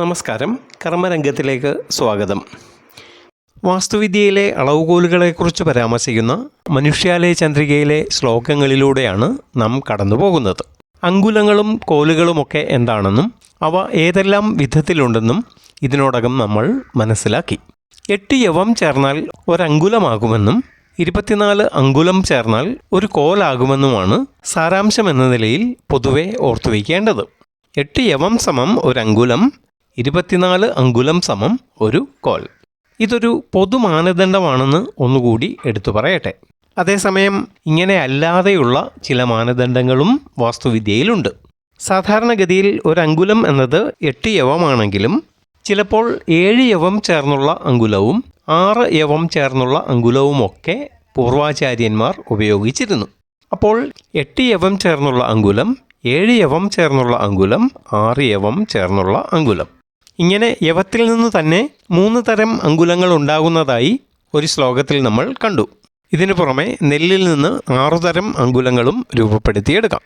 നമസ്കാരം. കർമ്മരംഗത്തിലേക്ക് സ്വാഗതം. വാസ്തുവിദ്യയിലെ അളവുകോലുകളെക്കുറിച്ച് പരാമർശിക്കുന്ന മനുഷ്യാലയ ചന്ദ്രികയിലെ ശ്ലോകങ്ങളിലൂടെയാണ് നാം കടന്നു പോകുന്നത് അങ്കുലങ്ങളും കോലുകളുമൊക്കെ എന്താണെന്നും അവ ഏതെല്ലാം വിധത്തിലുണ്ടെന്നും ഇതിനോടകം നമ്മൾ മനസ്സിലാക്കി. എട്ട് യവം ചേർന്നാൽ ഒരങ്കുലമാകുമെന്നും ഇരുപത്തിനാല് അങ്കുലം ചേർന്നാൽ ഒരു കോലാകുമെന്നുമാണ് സാരാംശം എന്ന നിലയിൽ പൊതുവെ ഓർത്തുവയ്ക്കേണ്ടത്. എട്ട് യവം സമം ഒരു അങ്കുലം ഇരുപത്തിനാല് അങ്കുലം സമം ഒരു കോൽ ഇതൊരു പൊതു മാനദണ്ഡമാണെന്ന് ഒന്നുകൂടി എടുത്തു പറയട്ടെ. അതേസമയം ഇങ്ങനെ അല്ലാതെയുള്ള ചില മാനദണ്ഡങ്ങളും വാസ്തുവിദ്യയിലുണ്ട്. സാധാരണഗതിയിൽ ഒരു അങ്കുലം എന്നത് എട്ട് യവമാണെങ്കിലും ചിലപ്പോൾ ഏഴ് യവം ചേർന്നുള്ള അങ്കുലവും ആറ് യവം ചേർന്നുള്ള അങ്കുലവുമൊക്കെ പൂർവാചാര്യന്മാർ ഉപയോഗിച്ചിരുന്നു. അപ്പോൾ എട്ട് യവം ചേർന്നുള്ള അങ്കുലം ഏഴ് യവം ചേർന്നുള്ള അങ്കുലം ആറ് യവം ചേർന്നുള്ള അങ്കുലം. ഇങ്ങനെ യവത്തിൽ നിന്ന് തന്നെ മൂന്ന് തരം അങ്കുലങ്ങൾ ഉണ്ടാകുന്നതായി ഒരു ശ്ലോകത്തിൽ നമ്മൾ കണ്ടു. ഇതിനു പുറമെ നെല്ലിൽ നിന്ന് ആറുതരം അങ്കുലങ്ങളും രൂപപ്പെടുത്തിയെടുക്കാം.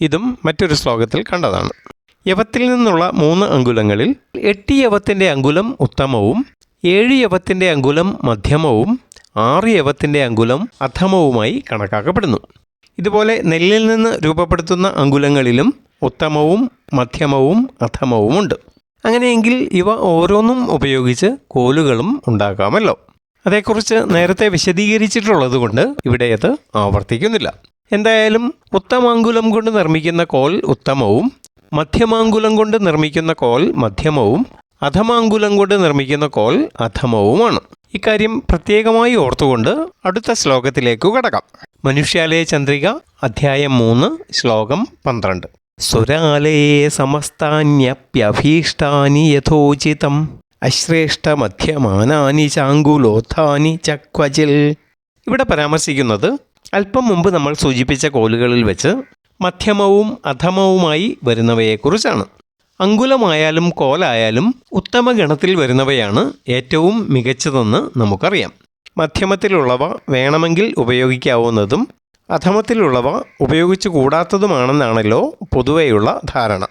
ഇതും മറ്റൊരു ശ്ലോകത്തിൽ കണ്ടതാണ്. യവത്തിൽ നിന്നുള്ള മൂന്ന് അങ്കുലങ്ങളിൽ എട്ട് യവത്തിന്റെ അങ്കുലം ഉത്തമവും ഏഴ് യവത്തിന്റെ അങ്കുലം മധ്യമവും ആറ് യവത്തിന്റെ അങ്കുലം അധമവുമായി കണക്കാക്കപ്പെടുന്നു. ഇതുപോലെ നെല്ലിൽ നിന്ന് രൂപപ്പെടുത്തുന്ന അങ്കുലങ്ങളിലും ഉത്തമവും മധ്യമവും അധമവുമുണ്ട്. അങ്ങനെയെങ്കിൽ ഇവ ഓരോന്നും ഉപയോഗിച്ച് കോലുകളും ഉണ്ടാക്കാമല്ലോ. അതേക്കുറിച്ച് നേരത്തെ വിശദീകരിച്ചിട്ടുള്ളത് കൊണ്ട് ഇവിടെ അത് ആവർത്തിക്കുന്നില്ല. എന്തായാലും ഉത്തമാങ്കുലം കൊണ്ട് നിർമ്മിക്കുന്ന കോൽ ഉത്തമവും മധ്യമാങ്കുലം കൊണ്ട് നിർമ്മിക്കുന്ന കോൽ മധ്യമവും അധമാങ്കുലം കൊണ്ട് നിർമ്മിക്കുന്ന കോൽ അധമവുമാണ്. ഇക്കാര്യം പ്രത്യേകമായി ഓർത്തുകൊണ്ട് അടുത്ത ശ്ലോകത്തിലേക്ക് കടക്കാം. മനുഷ്യാലയ ചന്ദ്രിക അധ്യായം മൂന്ന് ശ്ലോകം പന്ത്രണ്ട്. സുരാലയേ സമസ്താന്യപ്യഭീഷ്ടാനി യഥോചിതം. അശ്രേഷ്ഠമധ്യമാനാനി ചാങ്കുലോത്ഥാനി ചക്വചിൽ. ഇവിടെ പരാമർശിക്കുന്നത് അല്പം മുമ്പ് നമ്മൾ സൂചിപ്പിച്ച കോലുകളിൽ വെച്ച് മധ്യമവും അധമവുമായി വരുന്നവയെക്കുറിച്ചാണ്. അങ്കുലമായാലും കോലായാലും ഉത്തമ ഗണത്തിൽ വരുന്നവയാണ് ഏറ്റവും മികച്ചതെന്ന് നമുക്കറിയാം. മധ്യമത്തിലുള്ളവ വേണമെങ്കിൽ ഉപയോഗിക്കാവുന്നതും അധമത്തിലുള്ളവ ഉപയോഗിച്ചു കൂടാത്തതുമാണെന്നാണല്ലോ പൊതുവെയുള്ള ധാരണ.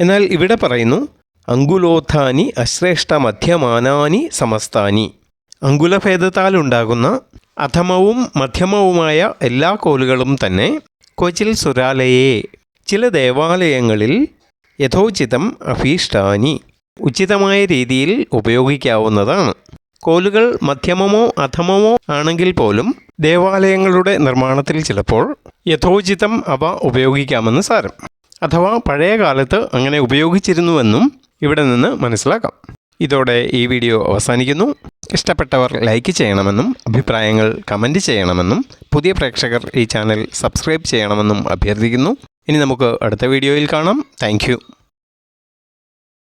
എന്നാൽ ഇവിടെ പറയുന്നു അങ്കുലോത്ഥാനി അശ്രേഷ്ഠ മധ്യമാനാനി സമസ്താനി. അങ്കുലഭേദത്താലുണ്ടാകുന്ന അധമവും മധ്യമവുമായ എല്ലാ കോലുകളും തന്നെ കൊച്ചിൽ സുരാലയെ. ചില ദേവാലയങ്ങളിൽ യഥോചിതം അഭീഷ്ടാനി. ഉചിതമായ രീതിയിൽ ഉപയോഗിക്കാവുന്നതാണ്. കോലുകൾ മധ്യമമോ അധമമോ ആണെങ്കിൽ പോലും ദേവാലയങ്ങളുടെ നിർമ്മാണത്തിൽ ചിലപ്പോൾ യഥോചിതം അവ ഉപയോഗിക്കാമെന്ന് സാരം. അഥവാ പഴയ കാലത്ത് അങ്ങനെ ഉപയോഗിച്ചിരുന്നുവെന്നും ഇവിടെ നിന്ന് മനസ്സിലാക്കാം. ഇതോടെ ഈ വീഡിയോ അവസാനിക്കുന്നു. ഇഷ്ടപ്പെട്ടവർ ലൈക്ക് ചെയ്യണമെന്നും അഭിപ്രായങ്ങൾ കമന്റ് ചെയ്യണമെന്നും പുതിയ പ്രേക്ഷകർ ഈ ചാനൽ സബ്സ്ക്രൈബ് ചെയ്യണമെന്നും അഭ്യർത്ഥിക്കുന്നു. ഇനി നമുക്ക് അടുത്ത വീഡിയോയിൽ കാണാം. താങ്ക്